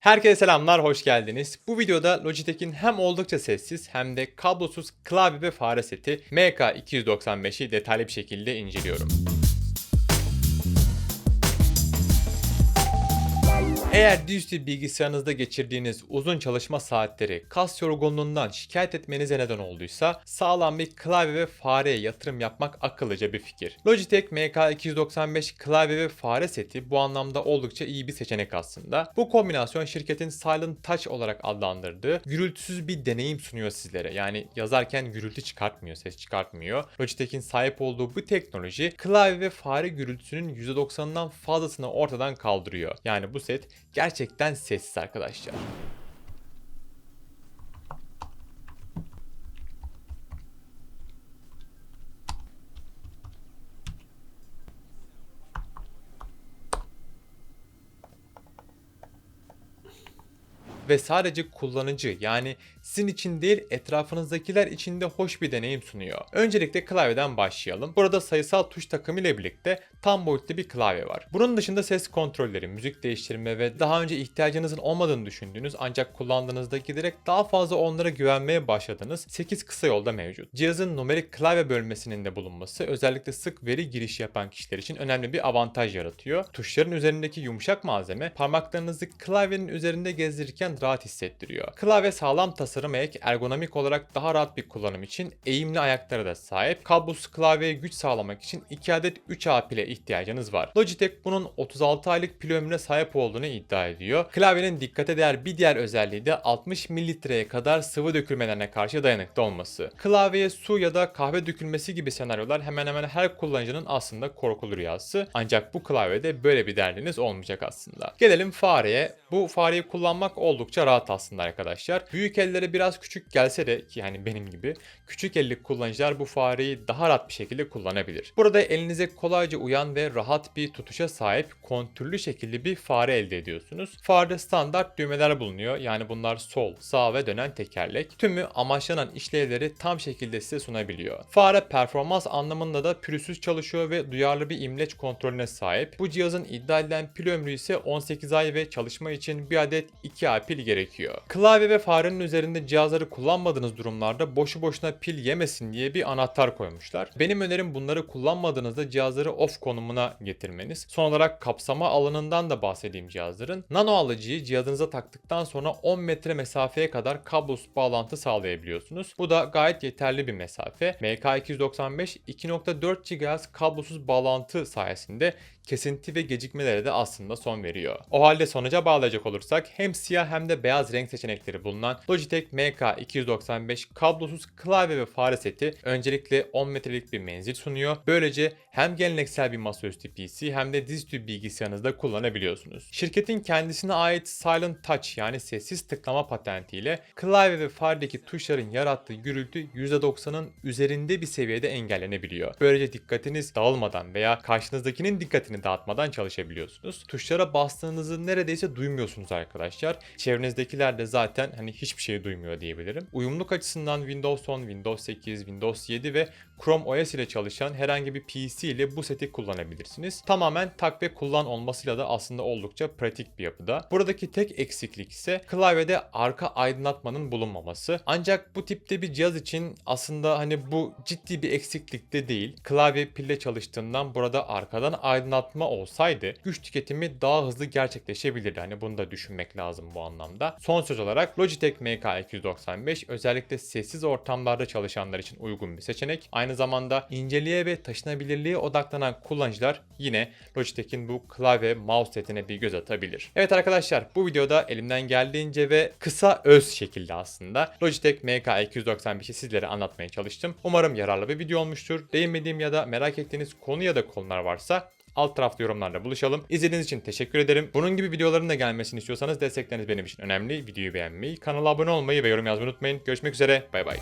Herkese selamlar, hoş geldiniz. Bu videoda Logitech'in hem oldukça sessiz hem de kablosuz klavye ve fare seti MK295'i detaylı bir şekilde inceliyorum. Eğer dizüstü bilgisayarınızda geçirdiğiniz uzun çalışma saatleri kas yorgunluğundan şikayet etmenize neden olduysa sağlam bir klavye ve fareye yatırım yapmak akıllıca bir fikir. Logitech MK295 klavye ve fare seti bu anlamda oldukça iyi bir seçenek aslında. Bu kombinasyon şirketin Silent Touch olarak adlandırdığı gürültüsüz bir deneyim sunuyor sizlere. Yani yazarken gürültü çıkartmıyor, ses çıkartmıyor. Logitech'in sahip olduğu bu teknoloji klavye ve fare gürültüsünün %90'ından fazlasını ortadan kaldırıyor. Yani bu set gerçekten sessiz arkadaşlar. Ve sadece kullanıcı yani sizin için değil etrafınızdakiler için de hoş bir deneyim sunuyor. Öncelikle klavyeden başlayalım. Burada sayısal tuş takımı ile birlikte tam boyutlu bir klavye var. Bunun dışında ses kontrolleri, müzik değiştirme ve daha önce ihtiyacınızın olmadığını düşündüğünüz ancak kullandığınızda giderek daha fazla onlara güvenmeye başladığınız 8 kısa yolda mevcut. Cihazın numerik klavye bölmesinin de bulunması özellikle sık veri girişi yapan kişiler için önemli bir avantaj yaratıyor. Tuşların üzerindeki yumuşak malzeme parmaklarınızı klavyenin üzerinde gezdirirken rahat hissettiriyor. Klavye sağlam tasarım ek ergonomik olarak daha rahat bir kullanım için eğimli ayaklara da sahip. Kablosuz klavyeye güç sağlamak için 2 adet 3A pile ihtiyacınız var. Logitech bunun 36 aylık pil ömrüne sahip olduğunu iddia ediyor. Klavyenin dikkate değer bir diğer özelliği de 60 mililitreye kadar sıvı dökülmelerine karşı dayanıklı olması. Klavyeye su ya da kahve dökülmesi gibi senaryolar hemen hemen her kullanıcının aslında korkulu rüyası. Ancak bu klavyede böyle bir derdiniz olmayacak aslında. Gelelim fareye. Bu fareyi kullanmak oldukça rahat aslında arkadaşlar. Büyük ellere biraz küçük gelse de ki yani benim gibi küçük elli kullanıcılar bu fareyi daha rahat bir şekilde kullanabilir. Burada elinize kolayca uyan ve rahat bir tutuşa sahip kontürlü şekilde bir fare elde ediyorsunuz. Farede standart düğmeler bulunuyor. Yani bunlar sol, sağ ve dönen tekerlek. Tümü amaçlanan işlevleri tam şekilde size sunabiliyor. Fare performans anlamında da pürüzsüz çalışıyor ve duyarlı bir imleç kontrolüne sahip. Bu cihazın iddia edilen pil ömrü ise 18 ay ve çalışma için bir adet 2A pil gerekiyor. Klavye ve farenin üzerinde cihazları kullanmadığınız durumlarda boşu boşuna pil yemesin diye bir anahtar koymuşlar. Benim önerim bunları kullanmadığınızda cihazları off konumuna getirmeniz. Son olarak kapsama alanından da bahsedeyim cihazların. Nano alıcıyı cihazınıza taktıktan sonra 10 metre mesafeye kadar kablosuz bağlantı sağlayabiliyorsunuz. Bu da gayet yeterli bir mesafe. MK295 2.4 GHz kablosuz bağlantı sayesinde kesinti ve gecikmelere de aslında son veriyor. O halde sonuca bağlayacak olursak hem siyah hem de beyaz renk seçenekleri bulunan Logitech MK295 kablosuz klavye ve fare seti öncelikle 10 metrelik bir menzil sunuyor. Böylece hem geleneksel bir masaüstü PC hem de dizüstü bilgisayarınızda kullanabiliyorsunuz. Şirketin kendisine ait Silent Touch yani sessiz tıklama patentiyle klavye ve faredeki tuşların yarattığı gürültü %90'ın üzerinde bir seviyede engellenebiliyor. Böylece dikkatiniz dağılmadan veya karşınızdakinin dikkatini dağıtmadan çalışabiliyorsunuz. Tuşlara bastığınızı neredeyse duymuyorsunuz arkadaşlar. Çevrenizdekiler de zaten hani hiçbir şey duymuyor diyebilirim. Uyumluluk açısından Windows 10, Windows 8, Windows 7 ve Chrome OS ile çalışan herhangi bir PC ile bu seti kullanabilirsiniz. Tamamen tak ve kullan olmasıyla da aslında oldukça pratik bir yapıda. Buradaki tek eksiklik ise klavyede arka aydınlatmanın bulunmaması. Ancak bu tipte bir cihaz için aslında hani bu ciddi bir eksiklik de değil. Klavye pille çalıştığından burada arkadan aydınlatma olsaydı güç tüketimi daha hızlı gerçekleşebilirdi. Hani bunu da düşünmek lazım bu anlamda. Son söz olarak Logitech MK295 özellikle sessiz ortamlarda çalışanlar için uygun bir seçenek. Aynı zamanda inceliğe ve taşınabilirliğe odaklanan kullanıcılar yine Logitech'in bu klavye mouse setine bir göz atabilir. Evet arkadaşlar bu videoda elimden geldiğince ve kısa öz şekilde aslında Logitech MK295'i sizlere anlatmaya çalıştım. Umarım yararlı bir video olmuştur. Değinmediğim ya da merak ettiğiniz konu ya da konular varsa alt tarafta yorumlarda buluşalım. İzlediğiniz için teşekkür ederim. Bunun gibi videoların da gelmesini istiyorsanız destekleriniz benim için önemli. Videoyu beğenmeyi, kanala abone olmayı ve yorum yazmayı unutmayın. Görüşmek üzere. Bay bay.